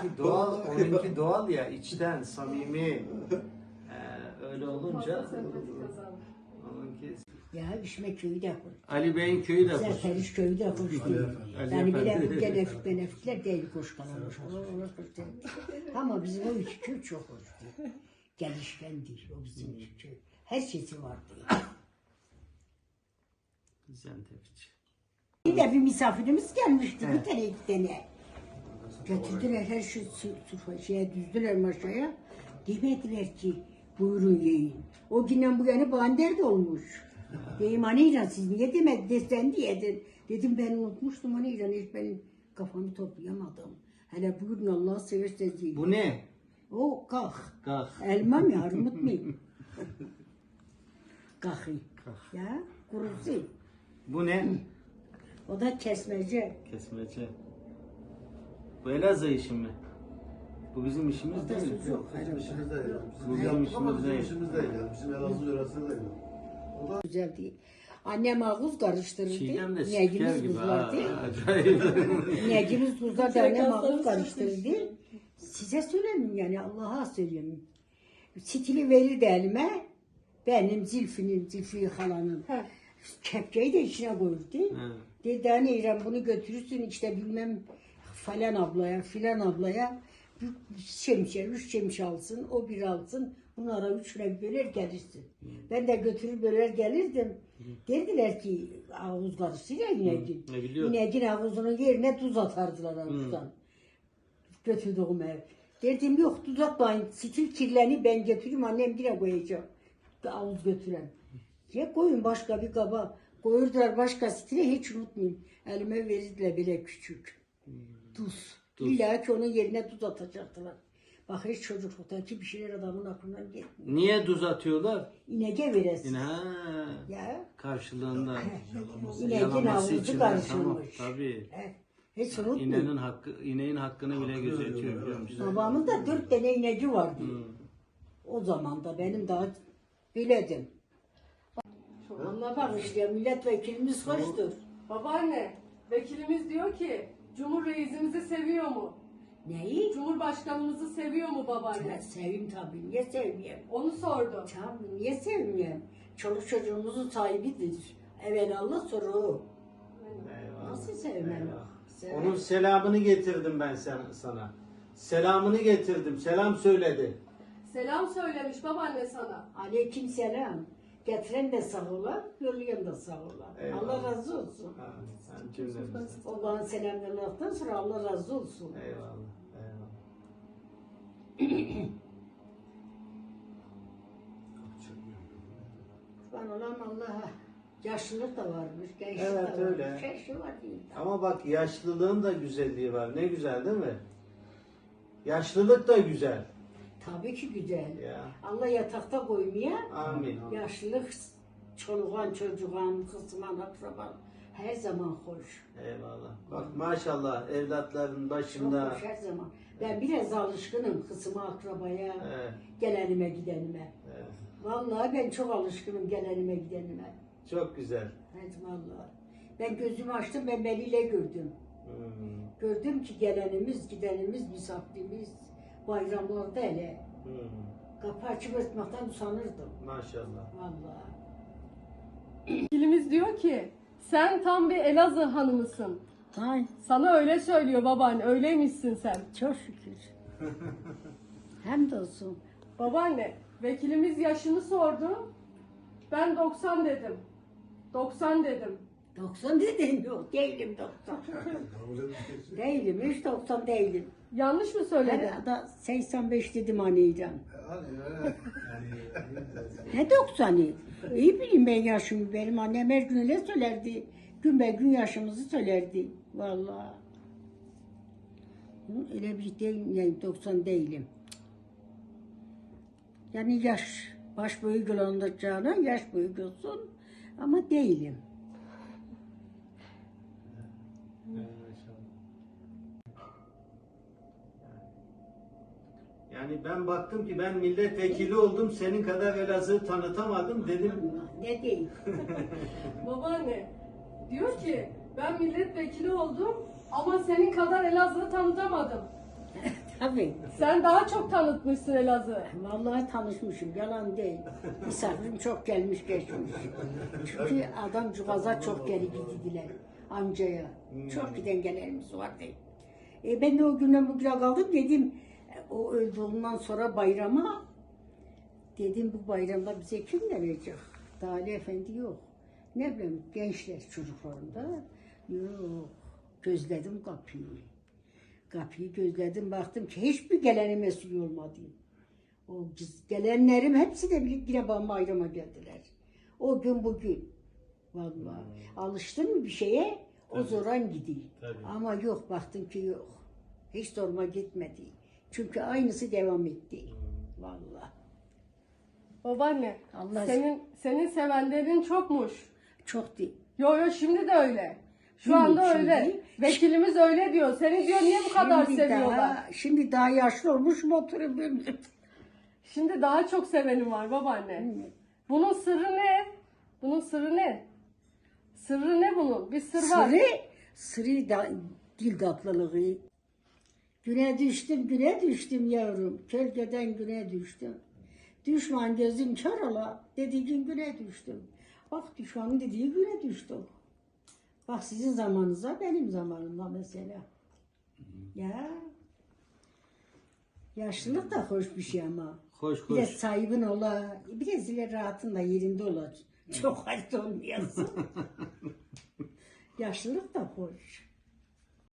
onunki doğal, onunki doğal ya içten, samimi. Ee, öyle olunca onunki Ya İşme köyü de kur. Ali Bey'in köyü de Güzel. Periş köyü de hoş değil. Ali Yani Efendi. bile benefit benefitler değil. Ona hoş değil. Ama bizim o iki köy çok hoş değil. Gelişken değil o bizim iki köy. Her şeysi var değil. Zentefici. Bir de bir misafirimiz gelmişti bir tane iki tane. Götürdüler her şey su, şeye düzdüler maşaya. Demediler ki buyurun yiyin. O günden bu yana bander de olmuş. Deyim anıyla siz niye demediniz sen diyedin. Dedim ben unutmuştum anıyla hiç benim kafamı toplayamadım. Hele buyurun Allah severseniz yiyin. Bu ne? O kalk. Kalk. Elma mı armut mu? Kalkı. Kalk. Ya kurusu. Bu ne? O da kesmece. Kesmece. Bu Elazığ işi mi? Bu bizim işimiz değil. sucuk. Bizim işimiz değil. Bu Bizim yaptık ama işimiz bizim değil. işimiz değil. Yani. Bizim Elazığ yöresinde değil. O da Güzel değil. Annem ağız karıştırırdı. Çiğdem de spiker Necimiz gibi ha. buzlardı. Acayip. Buzlardı annem ağız karıştırırdı. Size söylemiyorum yani Allah'a söylüyorum. Stili verirdi elime. Benim zilfinin, zilfi halanın. Kepçeyi de içine koyurdu. Ha. Dedi anne İrem bunu götürürsün işte bilmem falan ablaya filan ablaya bir şemşe, üç şemşe alsın, o bir alsın. Bunlara üçüne böler gelirsin. Ben de götürür böler gelirdim. Dediler ki havuz ne biliyorum. İneğin havuzunun yerine tuz atardılar havuzdan. Götürdüğüm ev. Dedim yok tuz atmayın. Stil kirleni ben götüreyim annem yine koyacağım. Havuz götüren. Ya koyun başka bir kaba. Koyurdular başka stile hiç unutmayayım. Elime verirdiler bile küçük. Tuz. Tuz. İlla ki onun yerine tuz atacaktılar. Bak hiç çocukluktaki bir şeyler adamın aklından gelmiyor. Niye tuz atıyorlar? İnege veresin. Yine ha. Ya. Karşılığında. İneğin Yalaması havuzu için. Tamam, karışılmış. tabii. He, Hiç unutmayayım. İneğin hakkı, ineğin hakkını bile gözetiyor biliyor musun? Babamın da dört tane ineci vardı. O zaman da benim daha biledim. Ama bak işte milletvekilimiz hoştur. Babaanne, vekilimiz diyor ki Cumhur reisimizi seviyor mu? Neyi? Cumhurbaşkanımızı seviyor mu babaanne? seveyim tabii. Niye sevmeyeyim? Onu sordu. Tabii niye sevmeyeyim? Çoluk çocuğumuzun sahibidir. Evvel Allah sonra o. Eyvallah. Nasıl sevmem? Sever. Onun selamını getirdim ben sen, sana. Selamını getirdim. Selam söyledi. Selam söylemiş babaanne sana. Aleyküm selam. Getiren de sağ ola, yollayan da sağ ola. Eyvallah. Allah razı olsun. Ha, sen cümlemizden. Allah'ın selamlarından sonra Allah razı olsun. Eyvallah. Eyvallah. Ben olan Allah'a. Yaşlılık da varmış, gençlik Evet, de varmış. öyle. Her şey var değil. Ama bak yaşlılığın da güzelliği var. Ne güzel değil mi? Yaşlılık da güzel. Tabii ki güzel. Ya. Allah yatakta koymaya, Amin. yaşlılık çoluğun, çocuğun, kısman, akraban her zaman hoş. Eyvallah. Bak maşallah evlatların Çok başında. hoş her zaman. Ben biraz alışkınım kısma, akrabaya, Evet, gelenime, gidenime. evet. Vallahi ben çok alışkınım gelenime, gidenime. Çok güzel. Evet vallahi. Ben gözümü açtım, ben Veli'yle gördüm. Hmm, Gördüm ki gelenimiz, gidenimiz, misafirimiz, bayramlarda hele. hmm. Kapı açıp örtmekten usanırdım. Maşallah. Vallahi. Vekilimiz diyor ki sen tam bir Elazığ hanımısın. Ay Sana öyle söylüyor babaanne, öyleymişsin sen. çok şükür. Hem de olsun. Babaanne, vekilimiz yaşını sordu. Ben 90 dedim. 90 dedim. 90 dedim yok değilim 90. değilim hiç 90 değilim. Yanlış mı söyledi? Ben da 85 dedim evet. Yani Ne 90'ı? İyi bileyim ben yaşımı. Benim annem her gün öyle söylerdi. Gün be gün yaşımızı söylerdi. Vallahi. Öyle bir değil, yani 90 değilim. Yani yaş, baş boyu gölanacağına yaş boyu olsun ama değilim. Yani ben baktım ki ben milletvekili oldum, senin kadar Elazığ'ı tanıtamadım dedim. Ne değil? Babaanne diyor ki ben milletvekili oldum ama senin kadar Elazığ'ı tanıtamadım. Tabii. Sen daha çok tanıtmışsın Elazığ. Vallahi tanışmışım, yalan değil. Misafirim çok gelmiş geçmiş. Çünkü adam cuvaza çok geri gittiler amcaya. Çok giden gelenimiz vardı. E ben de o günden bugüne kaldım dedim. e, O öldü ondan sonra bayrama dedim bu bayramda bize kim verecek? Dali Efendi yok. Ne bileyim gençler çocuklarında yok. Gözledim kapıyı. Kapıyı gözledim baktım ki hiçbir gelene mesul olmadı. O gelenlerim hepsi de bir yine bana bayrama geldiler. O gün bugün. Vallahi. Alıştın mı bir şeye o zoran gidiyor. Tabii. Ama yok baktım ki yok. Hiç sorma gitmedi. Çünkü aynısı devam etti. Vallahi. Babaanne, Allah- senin senin sevenlerin çokmuş. Çok değil. Yo yo şimdi de öyle. Şu Bilmiyorum anda şimdi. öyle. Vekilimiz öyle diyor. Seni diyor niye bu kadar Şimdi seviyorlar? Daha, şimdi daha yaşlı olmuşum oturup bilmiyorum. Şimdi daha çok sevenim var babaanne. Bunun sırrı ne? Bunun sırrı ne? Sırrı ne bunun? Bir sır var. Sırrı, sırrı da, dil tatlılığı. Güne düştüm, güne düştüm yavrum. Kölgeden güne düştüm. Düşman gözüm kör ola, dediğin güne düştüm. Bak düşmanın dediği güne düştüm. Bak sizin zamanınıza benim zamanımda mesela. Ya. Yaşlılık da hoş bir şey ama. Hoş Bir de hoş. sahibin ola, bir de zile rahatın da yerinde ola. Çok hayat olmayasın. Yaşlılık da hoş.